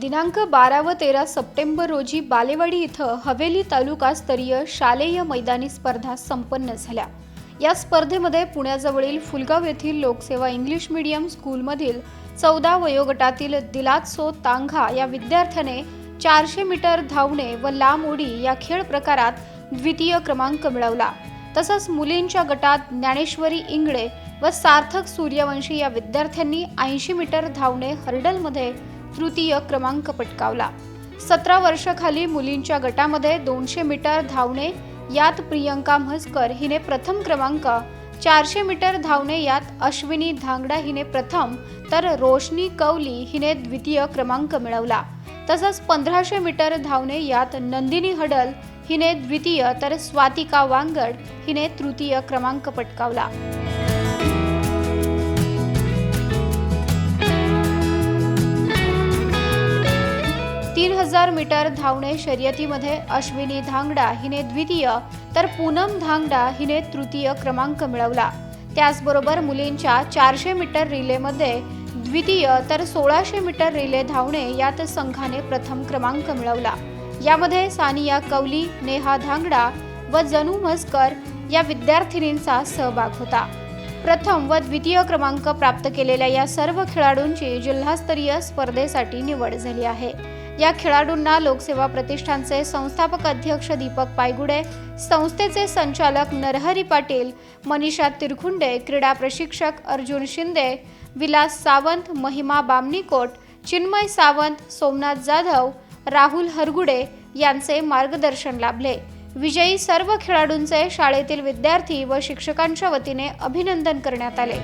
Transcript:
दिनांक बारा व तेरा सप्टेंबर रोजी बालेवाडी इथं हवेली तालुकास्तरीय शालेय मैदानी स्पर्धा संपन्न झाल्या. या स्पर्धेमध्ये पुण्याजवळील फुलगाव येथील लोकसेवा इंग्लिश मीडियम स्कूलमधील चौदा वयोगटातील दिलात्सो तांघा या विद्यार्थ्याने चारशे मीटर धावणे व लांब उडी या खेळ प्रकारात द्वितीय क्रमांक मिळवला. तसंच मुलींच्या गटात ज्ञानेश्वरी इंगळे व सार्थक सूर्यवंशी या विद्यार्थ्यांनी ऐंशी मीटर धावणे हर्डलमध्ये तृतीय क्रमांक पटकावला. सतरा वर्षाखाली मुलींच्या गटामध्ये दोनशे मीटर धावणे यात प्रियंका म्हसकर हिने प्रथम क्रमांक चारशे मीटर धावणे यात अश्विनी धांगडा हिने प्रथम तर रोशनी कवली हिने द्वितीय क्रमांक मिळवला. तसंच पंधराशे मीटर धावणे यात नंदिनी हडल हिने द्वितीय तर स्वातिका वांगड हिने तृतीय क्रमांक पटकावला. तीन हजार मीटर धावणे शर्यतीमध्ये अश्विनी धांगडा हिने द्वितीय तर पूनम धांगडा हिने तृतीय क्रमांक मिळवला. त्याचबरोबर मुलींच्या चारशे मीटर रिलेमध्ये द्वितीय तर सोळाशे मीटर रिले धावणे यात संघाने प्रथम क्रमांक मिळवला. यामध्ये सानिया कवली नेहा धांगडा व जनू मस्कर या विद्यार्थिनींचा सहभाग होता. प्रथम व द्वितीय क्रमांक प्राप्त केलेल्या या सर्व खेळाडूंची जिल्हास्तरीय स्पर्धेसाठी निवड झाली आहे. या खेळाडूंना लोकसेवा प्रतिष्ठानचे संस्थापक अध्यक्ष दीपक पायगुडे संस्थेचे संचालक नरहरी पाटील मनीषा तिरखुंडे क्रीडा प्रशिक्षक अर्जुन शिंदे विलास सावंत महिमा बामणीकोट चिन्मय सावंत सोमनाथ जाधव राहुल हरगुडे यांचे मार्गदर्शन लाभले. विजयी सर्व खेळाडूंचे शाळेतील विद्यार्थी व शिक्षकांच्या वतीने अभिनंदन करण्यात आले.